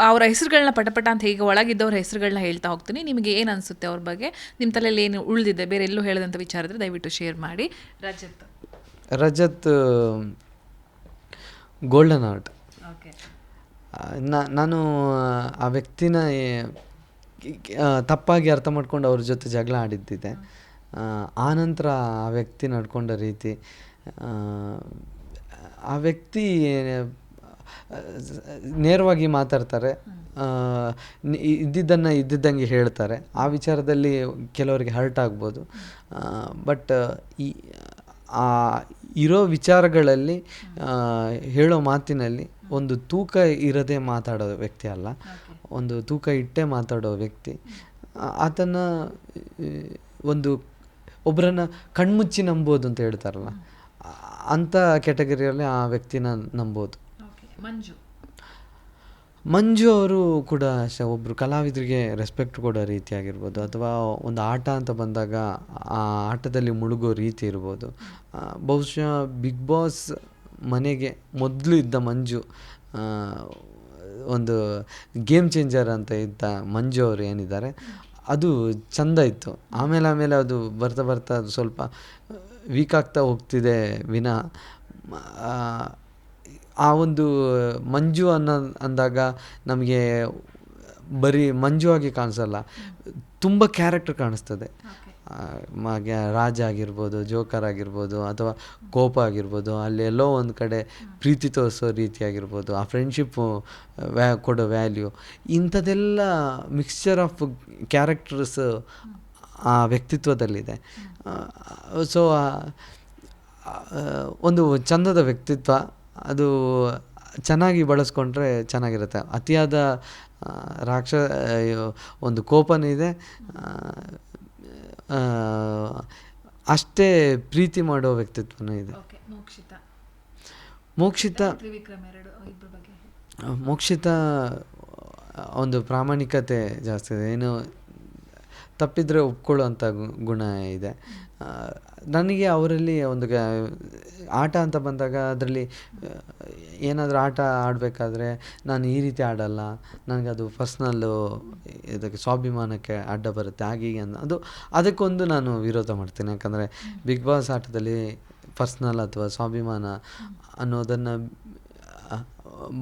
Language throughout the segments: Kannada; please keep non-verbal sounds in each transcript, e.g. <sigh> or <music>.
ಅವರ ಹೆಸರುಗಳನ್ನ ಪಟಪಟ ಅಂತ ಹೀಗೆ ಒಳಗಿದ್ದವ್ರ ಹೆಸರುಗಳನ್ನ ಹೇಳ್ತಾ ಹೋಗ್ತೀನಿ. ನಿಮಗೆ ಏನು ಅನಿಸುತ್ತೆ ಅವ್ರ ಬಗ್ಗೆ? ನಿಮ್ಮ ತಲೆಯಲ್ಲಿ ಏನು ಉಳಿದಿದೆ? ಬೇರೆ ಎಲ್ಲೂ ಹೇಳದಂಥ ವಿಚಾರ ಇದ್ದರೆ ದಯವಿಟ್ಟು ಶೇರ್ ಮಾಡಿ. Rajat. Rajat golden art okay ನಾನು ಆ ವ್ಯಕ್ತಿನ ತಪ್ಪಾಗಿ ಅರ್ಥ ಮಾಡ್ಕೊಂಡು ಅವ್ರ ಜೊತೆ ಜಗಳ ಆಡಿದ್ದಿದೆ. ಆ, ಆ ನಂತರ ಆ ವ್ಯಕ್ತಿ ನಡ್ಕೊಂಡ ರೀತಿ ಆ, ವ್ಯಕ್ತಿ ನೇರವಾಗಿ ಮಾತಾಡ್ತಾರೆ. ಇದ್ದಿದ್ದನ್ನು ಇದ್ದಿದ್ದಂಗೆ ಹೇಳ್ತಾರೆ. ಆ ವಿಚಾರದಲ್ಲಿ ಕೆಲವರಿಗೆ ಹರ್ಟ್ ಆಗ್ಬೋದು. ಬಟ್ ಈ, ಆ, ಇರೋ ವಿಚಾರಗಳಲ್ಲಿ ಹೇಳೋ ಮಾತಿನಲ್ಲಿ ಒಂದು ತೂಕ ಇರದೆ ಮಾತಾಡೋ ವ್ಯಕ್ತಿ ಅಲ್ಲ. ಒಂದು ತೂಕ ಇಟ್ಟೇ ಮಾತಾಡೋ ವ್ಯಕ್ತಿ. ಆತನ, ಒಂದು ಒಬ್ಬರನ್ನ ಕಣ್ಮುಚ್ಚಿ ನಂಬೋದು ಅಂತ ಹೇಳ್ತಾರಲ್ಲ. ಅಂಥ ಕ್ಯಾಟಗರಿಯಲ್ಲಿ ಆ ವ್ಯಕ್ತಿನ ನಂಬೋದು. ಮಂಜು. ಮಂಜು ಅವರು ಕೂಡ ಅಷ್ಟೇ ಒಬ್ಬರು ಕಲಾವಿದರಿಗೆ ರೆಸ್ಪೆಕ್ಟ್ ಕೊಡೋ ರೀತಿ ಆಗಿರ್ಬೋದು ಅಥವಾ ಒಂದು ಆಟ ಅಂತ ಬಂದಾಗ ಆ ಆಟದಲ್ಲಿ ಮುಳುಗೋ ರೀತಿ ಇರ್ಬೋದು. ಬಹುಶಃ ಬಿಗ್ ಬಾಸ್ ಮನೆಗೆ ಮೊದಲು ಇದ್ದ ಮಂಜು ಒಂದು ಗೇಮ್ ಚೇಂಜರ್ ಅಂತ ಇದ್ದ ಮಂಜು ಅವರು ಏನಿದ್ದಾರೆ, ಅದು ಚಂದ ಇತ್ತು. ಆಮೇಲೆ ಆಮೇಲೆ ಅದು ಬರ್ತಾ ಬರ್ತಾ ಅದು ಸ್ವಲ್ಪ ವೀಕ್ ಆಗ್ತಾ ಹೋಗ್ತಿದೆ ವಿನಃ. ಆ, ಒಂದು ಮಂಜು ಅನ್ನೋ ಅಂದಾಗ ನಮಗೆ ಬರೀ ಮಂಜು ಆಗಿ ಕಾಣಿಸಲ್ಲ ತುಂಬ ಕ್ಯಾರೆಕ್ಟರ್ ಕಾಣಿಸ್ತದೆ. ಮಾಗ ರಾಜ ಆಗಿರ್ಬೋದು ಜೋಕರ್ ಆಗಿರ್ಬೋದು ಅಥವಾ ಕೋಪ ಆಗಿರ್ಬೋದು ಅಲ್ಲಿ ಎಲ್ಲೋ ಒಂದು ಕಡೆ ಪ್ರೀತಿ ತೋರಿಸೋ ರೀತಿ ಆಗಿರ್ಬೋದು ಆ ಫ್ರೆಂಡ್ಶಿಪ್ಪು ವ್ಯಾ ಕೊಡೋ ವ್ಯಾಲ್ಯೂ ಇಂಥದ್ದೆಲ್ಲ ಮಿಕ್ಸ್ಚರ್ ಆಫ್ ಕ್ಯಾರೆಕ್ಟರ್ಸ್ ಆ ವ್ಯಕ್ತಿತ್ವದಲ್ಲಿದೆ. ಸೊ ಒಂದು ಚಂದದ ವ್ಯಕ್ತಿತ್ವ ಅದು ಚೆನ್ನಾಗಿ ಬಳಸ್ಕೊಂಡ್ರೆ ಚೆನ್ನಾಗಿರುತ್ತೆ. ಅತಿಯಾದ ರಾಕ್ಷ ಒಂದು ಕೋಪನ ಇದೆ. ಆ, ಆ, ಅಷ್ಟೇ ಪ್ರೀತಿ ಮಾಡೋ ವ್ಯಕ್ತಿತ್ವನೂ ಇದೆ. ಮೋಕ್ಷಿತ. ಮೋಕ್ಷಿತ ಒಂದು ಪ್ರಾಮಾಣಿಕತೆ ಜಾಸ್ತಿ ಇದೆ. ಏನು ತಪ್ಪಿದರೆ ಒಪ್ಕೊಳ್ಳುವಂಥ ಗುಣ ಇದೆ. ನನಗೆ ಅವರಲ್ಲಿ ಒಂದು ಆಟ ಅಂತ ಬಂದಾಗ ಅದರಲ್ಲಿ ಏನಾದರೂ ಆಟ ಆಡಬೇಕಾದ್ರೆ ನಾನು ಈ ರೀತಿ ಆಡಲ್ಲ. ನನಗದು ಪರ್ಸ್ನಲ್ಲು ಇದಕ್ಕೆ ಸ್ವಾಭಿಮಾನಕ್ಕೆ ಅಡ್ಡ ಬರುತ್ತೆ. ಹಾಗೆ ಹೀಗೆ ಅಂತ. ಅದು ಅದಕ್ಕೊಂದು ನಾನು ವಿರೋಧ ಮಾಡ್ತೀನಿ. ಯಾಕಂದರೆ ಬಿಗ್ ಬಾಸ್ ಆಟದಲ್ಲಿ ಪರ್ಸ್ನಲ್ ಅಥವಾ ಸ್ವಾಭಿಮಾನ ಅನ್ನೋದನ್ನು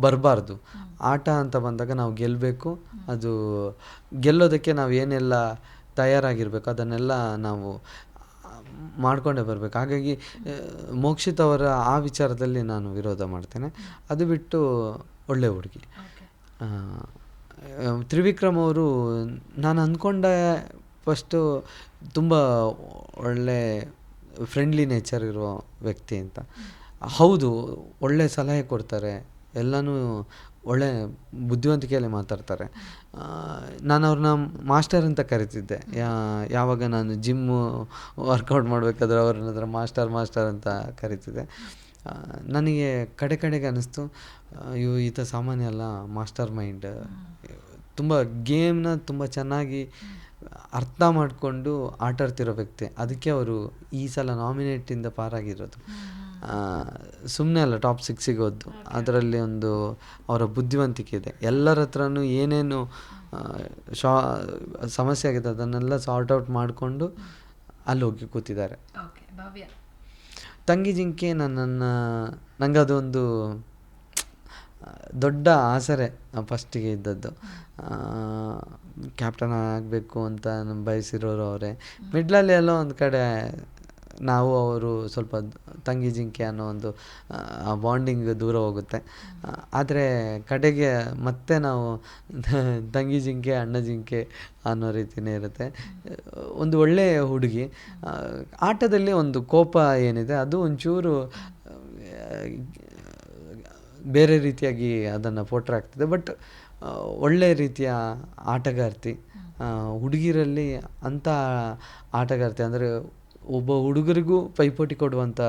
ಬರಬಾರ್ದು. ಆಟ ಅಂತ ಬಂದಾಗ ನಾವು ಗೆಲ್ಲಬೇಕು ಅದು ಗೆಲ್ಲೋದಕ್ಕೆ ನಾವು ಏನೆಲ್ಲ ತಯಾರಾಗಿರಬೇಕು ಅದನ್ನೆಲ್ಲ ನಾವು ಮಾಡ್ಕೊಂಡೇ ಬರಬೇಕು. ಹಾಗಾಗಿ ಮೋಕ್ಷಿತ್ ಅವರ ಆ ವಿಚಾರದಲ್ಲಿ ನಾನು ವಿರೋಧ ಮಾಡ್ತೇನೆ. ಅದು ಬಿಟ್ಟು ಒಳ್ಳೆ ಹುಡುಗಿ. ತ್ರಿವಿಕ್ರಮ್ ಅವರು ನಾನು ಅಂದ್ಕೊಂಡ ಫಸ್ಟು ತುಂಬ ಒಳ್ಳೆ ಫ್ರೆಂಡ್ಲಿ ನೇಚರ್ ಇರೋ ವ್ಯಕ್ತಿ ಅಂತ. ಹೌದು ಒಳ್ಳೆ ಸಲಹೆ ಕೊಡ್ತಾರೆ. ಎಲ್ಲನೂ ಒಳ್ಳೆ ಬುದ್ಧಿವಂತಿಕೆಯಲ್ಲಿ ಮಾತಾಡ್ತಾರೆ. ನಾನು ಅವ್ರನ್ನ ಮಾಸ್ಟರ್ ಅಂತ ಕರಿತಿದ್ದೆ. ಯಾವಾಗ ನಾನು ಜಿಮ್ಮು ವರ್ಕೌಟ್ ಮಾಡಬೇಕಾದ್ರೆ ಅವ್ರನ್ನ ಹತ್ರ ಮಾಸ್ಟರ್ ಮಾಸ್ಟರ್ ಅಂತ ಕರಿತಿದ್ದೆ. ನನಗೆ ಕಡೆ ಕಡೆಗೆ ಅನ್ನಿಸ್ತು ಇವು ಈತ ಸಾಮಾನ್ಯ ಅಲ್ಲ, ಮಾಸ್ಟರ್ ಮೈಂಡ್. ತುಂಬ ಗೇಮ್ನ ತುಂಬ ಚೆನ್ನಾಗಿ ಅರ್ಥ ಮಾಡಿಕೊಂಡು ಆಟಾಡ್ತಿರೋ ವ್ಯಕ್ತಿ. ಅದಕ್ಕೆ ಅವರು ಈ ಸಲ ನಾಮಿನೇಟಿಂದ ಪಾರಾಗಿರೋದು. ಸುಮ್ಮನೆ ಅಲ್ಲ ಟಾಪ್ ಸಿಕ್ಸಿಗೆ ಸಿಗೋದು ಅದರಲ್ಲಿ ಒಂದು ಅವರ ಬುದ್ಧಿವಂತಿಕೆ ಇದೆ. ಎಲ್ಲರ ಹತ್ರನೂ ಏನೇನು ಶಾ ಸಮಸ್ಯೆ ಆಗಿದೆ ಅದನ್ನೆಲ್ಲ ಸಾರ್ಟ್ ಔಟ್ ಮಾಡಿಕೊಂಡು ಅಲ್ಲಿ ಹೋಗಿ ಕೂತಿದ್ದಾರೆ. ತಂಗಿ ಜಿಂಕೆ ನನ್ನನ್ನು ನಂಗೆ ಅದೊಂದು ದೊಡ್ಡ ಆಸರೆ ಫಸ್ಟಿಗೆ ಇದ್ದದ್ದು. ಕ್ಯಾಪ್ಟನ್ ಆಗಬೇಕು ಅಂತ ನಾನು ಬಯಸಿರೋರು ಅವರೇ. ಮಿಡ್ಲಲ್ಲಿ ಎಲ್ಲೋ ಒಂದು ಕಡೆ ನಾವು ಅವರು ಸ್ವಲ್ಪ ತಂಗಿ ಜಿಂಕೆ ಅನ್ನೋ ಒಂದು ಬಾಂಡಿಂಗ್ ದೂರ ಹೋಗುತ್ತೆ. ಆದರೆ ಕಡೆಗೆ ಮತ್ತೆ ನಾವು <laughs> ತಂಗಿ ಜಿಂಕೆ, ಅಣ್ಣ ಜಿಂಕೆ ಅನ್ನೋ ರೀತಿಯೇ ಇರುತ್ತೆ. ಒಂದು ಒಳ್ಳೆಯ ಹುಡುಗಿ. ಆಟದಲ್ಲಿ ಒಂದು ಕೋಪ ಏನಿದೆ, ಅದು ಒಂಚೂರು ಬೇರೆ ರೀತಿಯಾಗಿ ಅದನ್ನು ಪೋಟ್ರೆ ಆಗ್ತದೆ. ಬಟ್ ಒಳ್ಳೆ ರೀತಿಯ ಆಟಗಾರ್ತಿ. ಹುಡುಗಿರಲ್ಲಿ ಅಂಥ ಆಟಗಾರ್ತಿ ಅಂದರೆ ಒಬ್ಬ ಹುಡುಗರಿಗೂ ಪೈಪೋಟಿ ಕೊಡುವಂಥ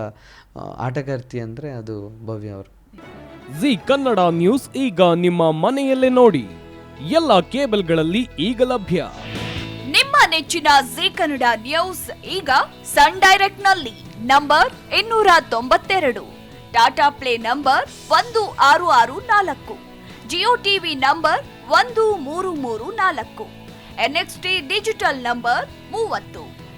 ಆಟಗಾರ್ತಿ ಅಂದರೆ ಅದು ಭವ್ಯ ಅವರು. ಜಿ ಕನ್ನಡ ನ್ಯೂಸ್ ಈಗ ನಿಮ್ಮ ಮನೆಯಲ್ಲೇ ನೋಡಿ. ಎಲ್ಲ ಕೇಬಲ್ಗಳಲ್ಲಿ ಈಗ ಲಭ್ಯ. ನಿಮ್ಮ ನೆಚ್ಚಿನ ಜಿ ಕನ್ನಡ ನ್ಯೂಸ್ ಈಗ ಸನ್ ಡೈರೆಕ್ಟ್ನಲ್ಲಿ ನಂಬರ್ ಇನ್ನೂರ ತೊಂಬತ್ತೆರಡು. ಟಾಟಾ ಪ್ಲೇ ನಂಬರ್ ಒಂದು ಆರು ಆರು ನಾಲ್ಕು. ಜಿಯೋ ಟಿವಿ ನಂಬರ್ ಒಂದು ಮೂರು ಮೂರು ನಾಲ್ಕು. ಎನ್ಎಕ್ಸ್ಟಿ ಡಿಜಿಟಲ್ ನಂಬರ್ ಮೂವತ್ತು.